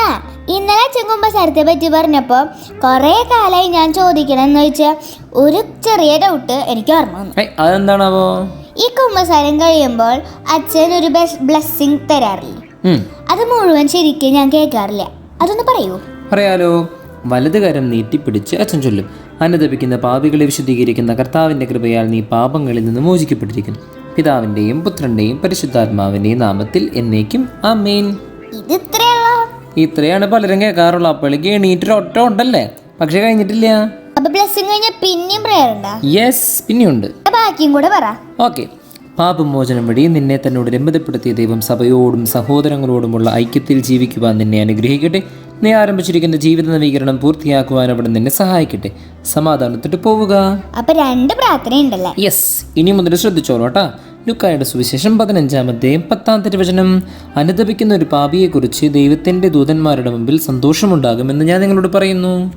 അച്ഛാ ഇന്നലെ ചെങ്കുമ്പ കുമ്പസാരത്തെ പറ്റി പറഞ്ഞപ്പോ കൊറേ കാലായി ഞാൻ ചോദിക്കണം എന്ന് വെച്ചാൽ ഒരു ചെറിയ ഡൗട്ട് എനിക്ക് ഓർമ്മ വന്നു. അതെന്താണാവോ ഈ കുമ്പസാരം കഴിയുമ്പോൾ അച്ഛൻ ഒരു ബ്ലെസ്സിങ് തരാറില്ലേ? അത് മുഴുവൻ ശരിക്കും ഞാൻ കേൾക്കാറില്ല. അതൊന്ന് പറയൂ. പറയാലോ. വലത് കരം നീട്ടിപ്പിടിച്ച് അച്ഛൻ ചൊല്ലും. അനുദപിക്കുന്ന പാപികളെ വിശുദ്ധീകരിക്കുന്ന കർത്താവിന്റെ കൃപയാൽ നീ പാപങ്ങളിൽ നിന്ന് മോചിക്കപ്പെട്ടിരിക്കുന്നു. പിതാവിന്റെയും പുത്രന്റെയും പരിശുദ്ധാത്മാവിന്റെയും നാമത്തിൽ എന്നേക്കും ആമേൻ. ഇത് ഇത്രയുള്ള ഇത്രയാണ് പലരും കേൾക്കാറുള്ള അപ്പോഴേക്ക് എണീറ്റൊരു ഒറ്റ ഉണ്ടല്ലേ? പക്ഷെ കഴിഞ്ഞിട്ടില്ല. അപ്പൊ ബ്ലെസ്സിങ് കഴിഞ്ഞാൽ പിന്നെയും പ്രേയർ ഉണ്ടോ? യെസ് പിന്നെയുണ്ട് ബാക്കിയും കൂടെ പറ. ഓക്കെ പാപമോചനം വഴി നിന്നെ തന്നോട് രംഭതപ്പെടുത്തിയ ദൈവം സഭയോടും സഹോദരങ്ങളോടുമുള്ള ഐക്യത്തിൽ ജീവിക്കുവാൻ നിന്നെ അനുഗ്രഹിക്കട്ടെ. നീ ആരംഭിച്ചിരിക്കുന്ന ജീവിത നവീകരണം പൂർത്തിയാക്കുവാൻ അവിടെ നിന്നെ സഹായിക്കട്ടെ. സമാധാനത്തിട്ട് പോവുക. അപ്പൊ രണ്ട് പ്രാർത്ഥന ഉണ്ടല്ലേ യെസ് ഇനി മുതൽ ശ്രദ്ധിച്ചോളൂട്ടാ ലുക്കായുടെ സുവിശേഷം പതിനഞ്ചാം അദ്ദേഹം പത്താം തിരുവചനം. അനുദപിക്കുന്ന ഒരു പാപിയെക്കുറിച്ച് ദൈവത്തിന്റെ ദൂതന്മാരുടെ മുമ്പിൽ സന്തോഷമുണ്ടാകുമെന്ന് ഞാൻ നിങ്ങളോട് പറയുന്നു.